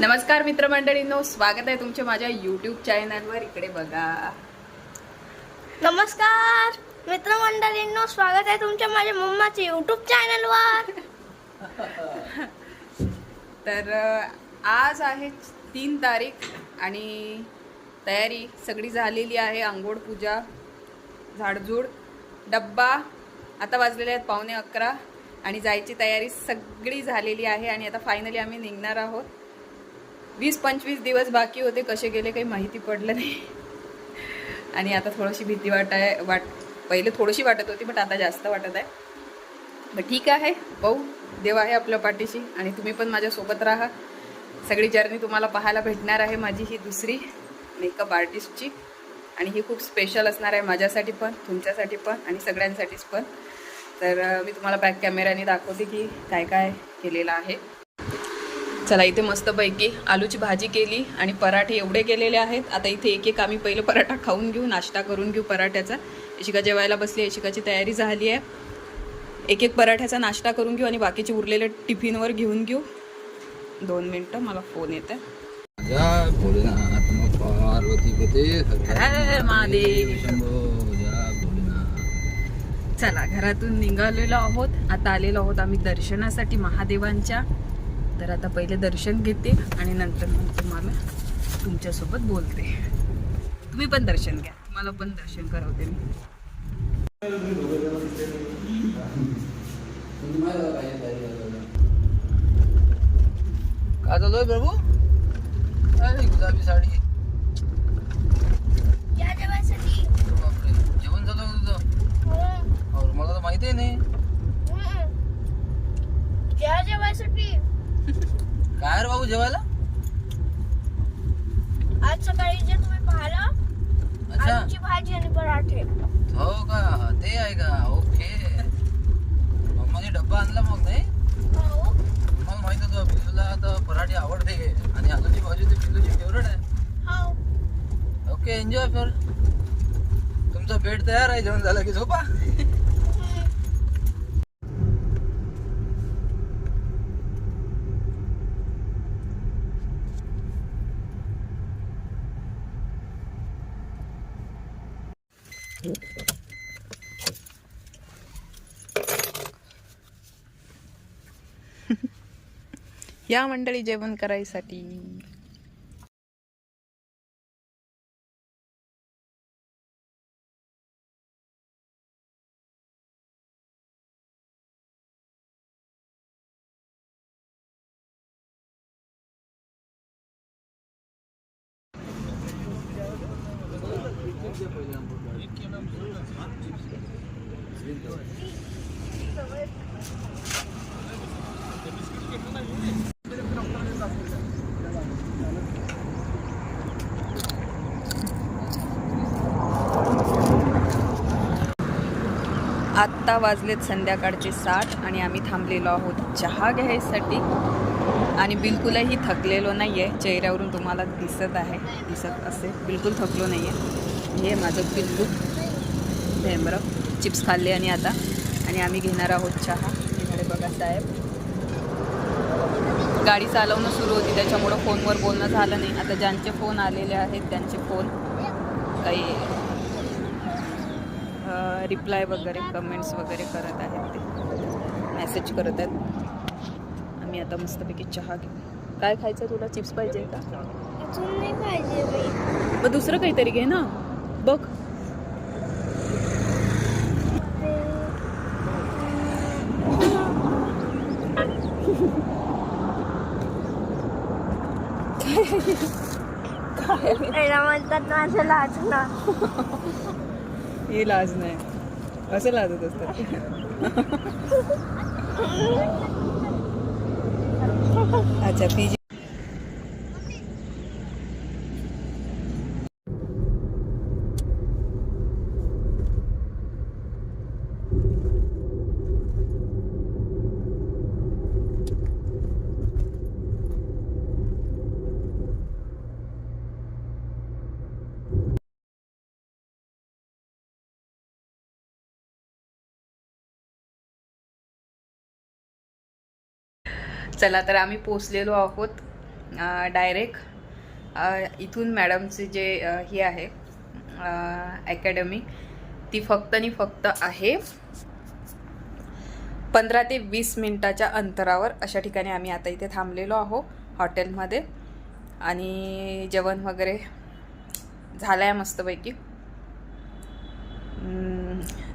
नमस्कार. मित्रमंडळींनो स्वागत आहे तुमच्या माझ्या युट्यूब चॅनलवर इकडे बघा. नमस्कार. मित्रमंडळींनो स्वागत आहे तुमच्या माझ्या मम्माच्या युट्यूब चॅनलवर तर आज आहे तीन तारीख आणि तयारी सगळी झालेली आहे. आंघोळ पूजा झाडझूड डब्बा. आता वाजलेले आहेत पावणे अकरा. आणि जायची तयारी सगळी झालेली आहे आणि आता फायनली आम्ही निघणार आहोत. वीस पंचवीस दिवस बाकी होते कसे गेले काही माहिती पडलं नाही. आणि आता थोडीशी भीती वाट आहे वाट पहिले थोडीशी वाटत होती बट आता जास्त वाटत आहे. मग ठीक आहे. पाहू देव आहे आपल्या पाठीशी आणि तुम्ही पण माझ्यासोबत राहा. सगळी जर्नी तुम्हाला पाहायला भेटणार आहे माझी ही दुसरी मेकअप आर्टिस्टची आणि ही खूप स्पेशल असणार आहे माझ्यासाठी पण तुमच्यासाठी पण आणि सगळ्यांसाठीच पण. तर मी तुम्हाला बॅक कॅमेऱ्याने दाखवते की काय काय केलेलं आहे. चला इथे मस्तपैकी आलूची भाजी केली आणि पराठे एवढे केलेले आहेत. आता इथे एक एक आम्ही पहिलं पराठा खाऊन घेऊ नाश्ता करून घेऊ पराठ्याचा. इशिका जेवायला बसली इशिकाची तयारी झाली आहे. एक एक पराठ्याचा नाश्ता करून घेऊ आणि बाकीचे उरलेले टिफिनवर घेऊन घेऊ. दोन मिनटं मला फोन येत आहे चला घरातून निघालेलो आहोत. आता आलेलो आहोत आम्ही दर्शनासाठी महादेवांच्या. तर आता पहिले दर्शन घेते आणि नंतर मग तुम्हाला तुमच्यासोबत बोलते. तुम्ही पण दर्शन घ्या. तुम्हाला पण दर्शन करवते मी. काय चालू आहे प्रभू? अरे गुलाबी साडी या जेवायसाठी बापरे जेवण झालं का तुझं हं, और मला तर माहिती आहे नाही हं. या जेवायसाठी काय रे बाबू जेवायला? आज सकाळी जे तुम्ही पाहिलं अच्छा. भाजी आणि पराठे. हो का? ते आहे का? ओके. मम्माने डब्बा आणला मग नाही? हो. मला माहीत होतं पिल्लूला आता पराठी आवडते आणि आलूची भाजी ती पिल्लूची फेवरेट आहे. हो. ओके एन्जॉय फिर. तुमचा बेड तयार आहे जेवण झालं की झोपा. या मंडळी जेवण करायसाठी. आत्ता वाजलेत संध्याकाळचे साठ आणि आम्ही थांबलेलो आहोत चहा घ्यायसाठी. आणि बिलकुलही थकलेलो नाही आहे चेहऱ्यावरून तुम्हाला दिसत आहे. दिसत असेल बिलकुल थकलो नाही आहे हे माझं बिलकुल भेंबरं चिप्स खाल्ले आणि आता. आणि आम्ही घेणार आहोत चहा. इकडे बघा साहेब. गाडी चालवणं सुरू होती. त्याच्यामुळं फोनवर बोलणं झालं नाही. आता ज्यांचे फोन आलेले आहेत त्यांचे फोन काही रिप्लाय वगैरे कमेंट्स वगैरे करत आहेत ते. मेसेज करत आहेत. आम्ही आता मस्तपैकी चहा घेऊ. काय खायचं तुला? चिप्स पाहिजे का? नाही पाहिजे मग दुसरं काहीतरी घे ना. बघ. म्हणतात माझं लाजणं हे लाज नाही. असं लाजत असतात. अच्छा ती चला तर आम्ही पोचलेलो आहोत डायरेक्ट इथून मॅडमचे जे हे आहे अकॅडमी ती फक्त आणि फक्त आहे पंधरा ते वीस मिनटाच्या अंतरावर. अशा ठिकाणी आम्ही आता इथे थांबलेलो आहो हॉटेलमध्ये. आणि जेवण वगैरे झालं आहे मस्तपैकी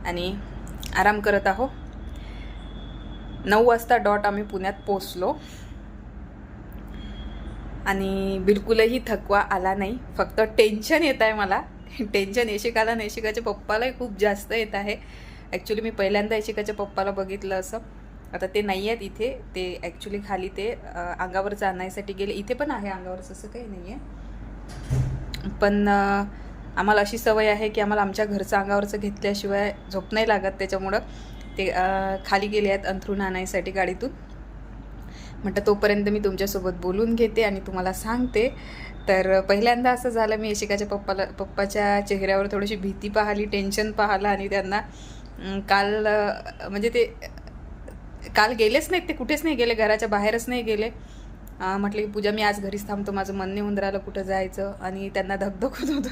आणि आराम करत आहो नऊ वाजता डॉट आम्ही पुण्यात पोचलो आणि बिलकुलही थकवा आला नाही. फक्त टेन्शन येत आहे मला. टेन्शन येशिकाला आणि येशिकाच्या पप्पालाही खूप जास्त येत आहे. ॲक्च्युली मी पहिल्यांदा येशिकाच्या पप्पाला बघितलं असं. आता ते नाही आहेत इथे. ते ॲक्च्युली खाली ते अंगावर अंगावरचं आणायसाठी गेले. इथे पण आहे अंगावरचं असं काही नाही आहे. पण आम्हाला अशी सवय आहे की आम्हाला आमच्या घरचं अंगावरचं घेतल्याशिवाय झोप नाही लागत त्याच्यामुळं. ते खाली गेले आहेत अंथरूण आणायसाठी गाडीतून. म्हटलं तोपर्यंत मी तुमच्यासोबत बोलून घेते आणि तुम्हाला सांगते. तर पहिल्यांदा असं झालं मी यशिकाच्या पप्पाला पप्पाच्या चेहऱ्यावर थोडीशी भीती पाहिली टेन्शन पाहिलं आणि त्यांना काल म्हणजे ते काल गेलेच नाहीत ते कुठेच नाही गेले घराच्या बाहेरच नाही गेले. म्हटलं की पूजा मी आज घरीच थांबतो माझं मन नाही होऊन राहिलं कुठं जायचं आणि त्यांना धकधकत होतं.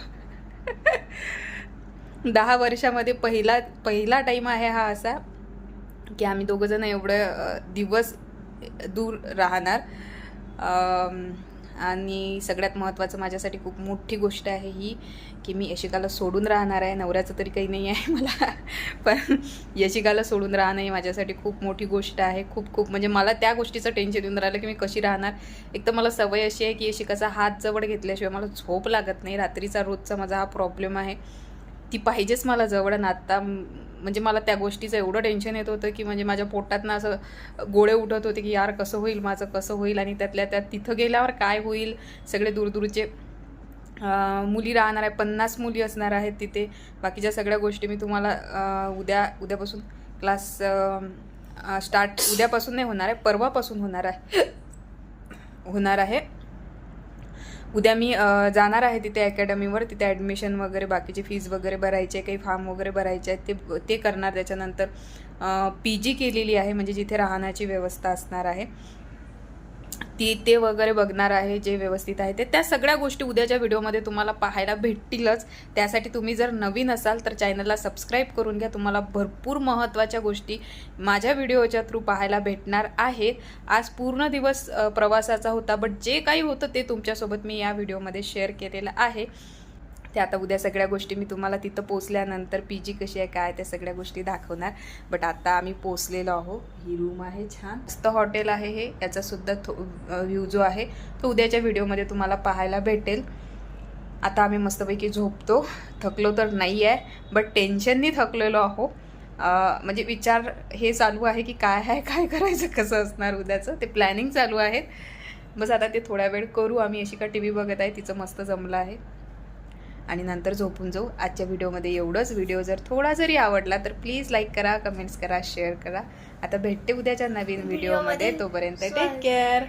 दहा वर्षामध्ये पहिला पहिला टाईम आहे हा असा. की आम्ही दोघंजणं एवढं दिवस दूर राहणार. आणि सगळ्यात महत्त्वाचं माझ्यासाठी खूप मोठी गोष्ट आहे ही की मी यशिकाला सोडून राहणार आहे. नवऱ्याचं तरी काही नाही आहे मला. पण यशिकाला सोडून राहणं ही माझ्यासाठी खूप मोठी गोष्ट आहे. खूप खूप म्हणजे मला त्या गोष्टीचं टेन्शन येऊन राहिलं की मी कशी राहणार. एक तर मला सवय अशी आहे की यशिकाचा हात जवळ घेतल्याशिवाय मला झोप लागत नाही. रात्रीचा रोजचा माझा हा प्रॉब्लेम आहे. ती पाहिजेच मला जवळ. आणि आत्ता म्हणजे मला त्या गोष्टीचं एवढं टेन्शन येत होतं की म्हणजे माझ्या पोटातनं असं गोळे उठत होते की यार कसं होईल माझं कसं होईल आणि त्यातल्या त्यात तिथं गेल्यावर काय होईल? सगळे दूरदूरचे मुली राहणार आहे पन्नास मुली असणार आहेत तिथे. बाकीच्या सगळ्या गोष्टी मी तुम्हाला उद्या उद्यापासून क्लास स्टार्ट उद्यापासून नाही होणार आहे परवापासून होणार आहे. होणार आहे. उद्या मी जाणार आहे तिथे अकॅडमीवर तिथे ॲडमिशन वगैरे बाकीची फीज वगैरे भरायची आहे काही फॉर्म वगैरे भरायचे आहेत ते ते करणार. त्याच्यानंतर पी जी केलेली आहे म्हणजे जिथे राहण्याची व्यवस्था असणार आहे. की ते वगैरे बघणार आहे जे व्यवस्थित आहे ते. त्या सगळ्या गोष्टी उद्याच्या व्हिडिओमध्ये तुम्हाला पाहायला भेटतीलच. त्यासाठी तुम्ही जर नवीन असाल तर चॅनलला सबस्क्राईब करून घ्या. तुम्हाला भरपूर महत्त्वाच्या गोष्टी माझ्या व्हिडिओच्या थ्रू पाहायला भेटणार आहेत. आज पूर्ण दिवस प्रवासाचा होता बट जे काही होतं ते तुमच्यासोबत मी या व्हिडिओमध्ये शेअर केलेलं आहे. ते आता उद्या सगळ्या गोष्टी मी तुम्हाला तिथं पोचल्यानंतर पी जी कशी आहे काय त्या सगळ्या गोष्टी दाखवणार. बट आता आम्ही पोचलेलो आहो ही रूम आहे छान. मस्त हॉटेल आहे हे. याचासुद्धा थो व्ह्यू जो आहे तो उद्याच्या व्हिडिओमध्ये तुम्हाला पाहायला भेटेल. आता आम्ही मस्तपैकी झोपतो. थकलो तर नाही आहे बट टेन्शननी थकलेलो आहो म्हणजे विचार हे चालू आहे की काय आहे काय करायचं कसं असणार उद्याचं? ते प्लॅनिंग चालू आहे बस आता ते थोड्या वेळ करू. आम्ही अशी का टी व्ही बघत आहे तिचं मस्त जमलं आहे. आणि नंतर झोपून जाऊ. आजच्या व्हिडिओमध्ये एवढंच. व्हिडिओ जर थोडा जरी आवडला तर प्लीज लाईक करा कमेंट्स करा शेअर करा. आता भेटते उद्याच्या नवीन व्हिडिओमध्ये. तोपर्यंत टेक केअर